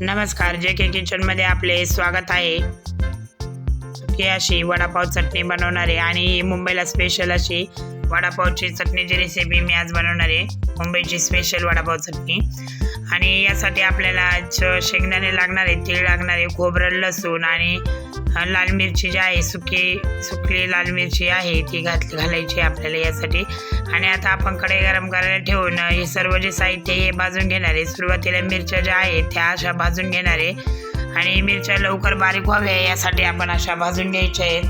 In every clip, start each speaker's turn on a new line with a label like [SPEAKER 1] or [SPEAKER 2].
[SPEAKER 1] नमस्कार जे के किचनमध्ये आपले स्वागत आहे. ही अशी वडापाव चटणी बनवणार आहे आणि मुंबईला स्पेशल अशी वडापावची चटणीची रेसिपी मी आज बनवणार आहे मुंबईची स्पेशल वडापाव चटणी. आणि यासाठी आपल्याला शेंगदाणे लागणार आहे तीळ लागणार आहे खोबरं लसूण आणि आणि लाल मिरची जी आहे सुकी सुकली लाल मिरची आहे ती घातली घालायची आहे आपल्याला यासाठी. आणि आता आपण कढई गरम करायला ठेवून हे सर्व जे साहित्य हे भाजून घेणार आहे. सुरुवातीला मिरच्या ज्या आहेत त्या अशा भाजून घेणार आहे. आणि मिरच्या लवकर बारीक व्हाव्या यासाठी आपण अशा भाजून घ्यायच्या आहेत.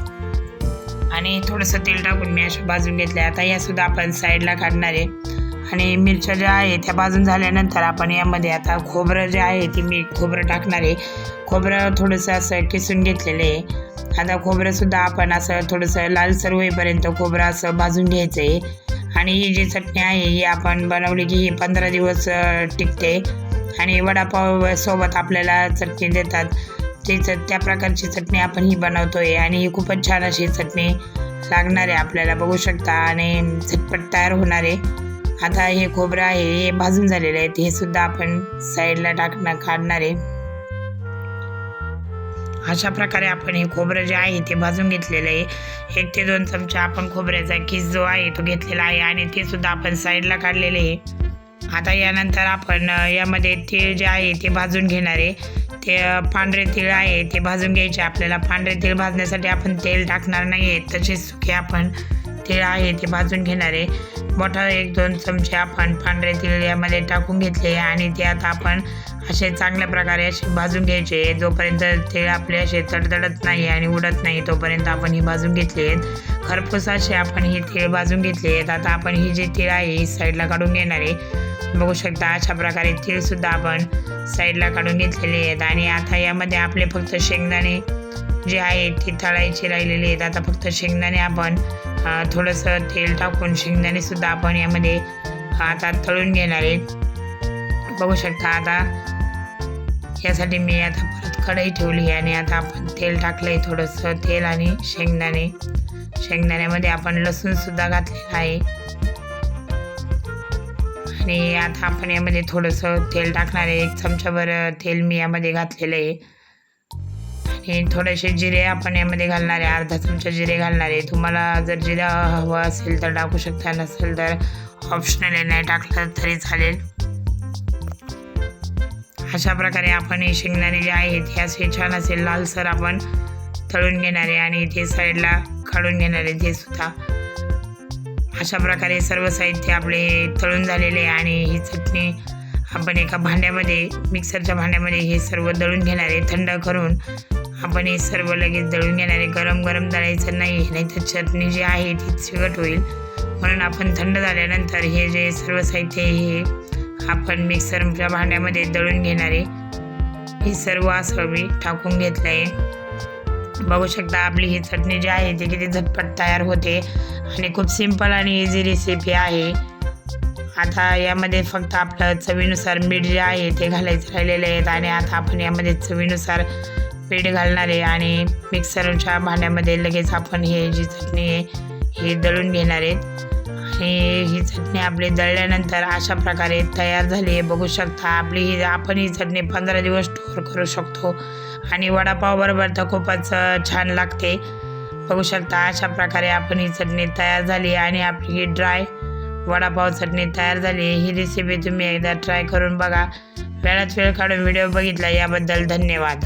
[SPEAKER 1] आणि थोडंसं तेल टाकून मी अशा भाजून घेतल्या. आता यासुद्धा आपण साईडला काढणार आहे. आणि मिरच्या ज्या आहे त्या भाजून झाल्यानंतर आपण यामध्ये आता खोबरं जे आहे ते मी खोबरं टाकणार आहे. खोबरं थोडंसं असं किसून घेतलेलं आहे. आता खोबरंसुद्धा आपण असं थोडंसं लालसर होईपर्यंत खोबरं असं भाजून घ्यायचं आहे आणि ही जी चटणी आहे ही आपण बनवली की ही पंधरा दिवस टिकते. आणि वडापाव सोबत आपल्याला चटणी देतात. तीच त्या प्रकारची चटणी आपण ही बनवतो आहे आणि ही खूपच छान अशी चटणी लागणार आहे आपल्याला. बघू शकता आणि झटपट तयार होणार आहे. आता हे खोबरं आहे हे भाजून झालेलं आहे. हे सुद्धा आपण साईडला टाकणार काढणार आहे. अशा प्रकारे आपण हे खोबरं जे आहे ते भाजून घेतलेलं आहे. एक ते दोन चमचा आपण खोबऱ्याचा किस जो आहे तो घेतलेला आहे आणि ते सुद्धा आपण साईडला काढलेले आहे. आता यानंतर आपण यामध्ये तीळ जे आहे ते भाजून घेणार आहे. ते पांढरे तीळ आहे ते भाजून घ्यायचे. आपल्याला पांढरे तीळ भाजण्यासाठी आपण तेल टाकणार नाही आहे तसेच सुके आपण तीळ आहे ते भाजून घेणारे. मोठा एक दोन चमचे आपण पांढरे तीळ यामध्ये टाकून घेतले आणि ते आता आपण असे चांगल्या प्रकारे असे भाजून घ्यायचे. जोपर्यंत तीळ आपले असे तडतडत नाही आणि उडत नाही तोपर्यंत आपण ही भाजून घेतले. आहेत खरपूस असे आपण ही तीळ भाजून घेतले. आहेत आता आपण ही जी तीळ आहे ही साईडला काढून घेणार. आहे बघू शकता अशा प्रकारे तीळसुद्धा आपण साईडला काढून घेतलेले आहेत. आणि आता यामध्ये आपले फक्त शेंगदाणे जे आहे ते तळायचे राहिलेले आहेत. आता फक्त शेंगदाणे आपण थोडंसं तेल टाकून शेंगदाणेसुद्धा आपण यामध्ये आता तळून घेणार आहे. बघू शकता आता यासाठी मी आता परत कढई ठेवली आणि आता आपण तेल टाकलं आहे थोडंसं तेल आणि शेंगदाणे. शेंगदाण्यामध्ये आपण लसूणसुद्धा घातलेलं आहे. आणि आता आपण यामध्ये थोडंसं तेल टाकणार आहे. एक चमचाभर तेल मी यामध्ये घातलेलं आहे. हे थोडेसे जिरे आपण यामध्ये घालणार आहे अर्धा चमचा जिरे घालणार आहे. तुम्हाला जर जिरा हवं असेल तर टाकू शकता नसेल तर ऑप्शनल आहे नाही टाकलं तरी चालेल. अशा प्रकारे आपण हे शेंगदाणे जे आहेत हे असे छान असेल लालसर आपण तळून घेणार आहे आणि ते साईडला काढून घेणार आहे ते सुद्धा. अशा प्रकारे सर्व साहित्य आपले तळून झालेले आहे आणि ही चटणी आपण एका भांड्यामध्ये मिक्सरच्या भांड्यामध्ये हे सर्व दळून घेणार आहे थंड करून. आपण हे सर्व लगेच दळून घेणारे गरम गरम दळायचं नाही नाही तर चटणी जी आहे ती चिकट होईल. म्हणून आपण थंड झाल्यानंतर हे जे सर्व साहित्य हे आपण मिक्सरच्या भांड्यामध्ये दळून घेणारे हे सर्व असं मी टाकून घेतलं आहे बघू शकता आपली ही चटणी जी आहे ती किती झटपट तयार होते आणि खूप सिंपल आणि इझी रेसिपी आहे. आता यामध्ये फक्त आपलं चवीनुसार मीठ जे आहे ते घालायचं राहिलेले आहेत आणि आता आपण यामध्ये चवीनुसार पीठ घालणार आहे आणि मिक्सरच्या भांड्यामध्ये लगेच आपण हे जी चटणी आहे ही दळून घेणार आहेत आणि ही चटणी आपली दळल्यानंतर अशा प्रकारे तयार झाली आहे. बघू शकता आपली ही आपण ही चटणी पंधरा दिवस स्टोअर करू शकतो आणि वडापाव बरोबर तर खूपच छान लागते. बघू शकता अशा प्रकारे आपण ही चटणी तयार झाली आणि आपली ही ड्राय वडापाव चटणी तयार झाली ही रेसिपी तुम्ही एकदा ट्राय करून बघा. वेळात वेळ काढून व्हिडिओ बघितला याबद्दल धन्यवाद.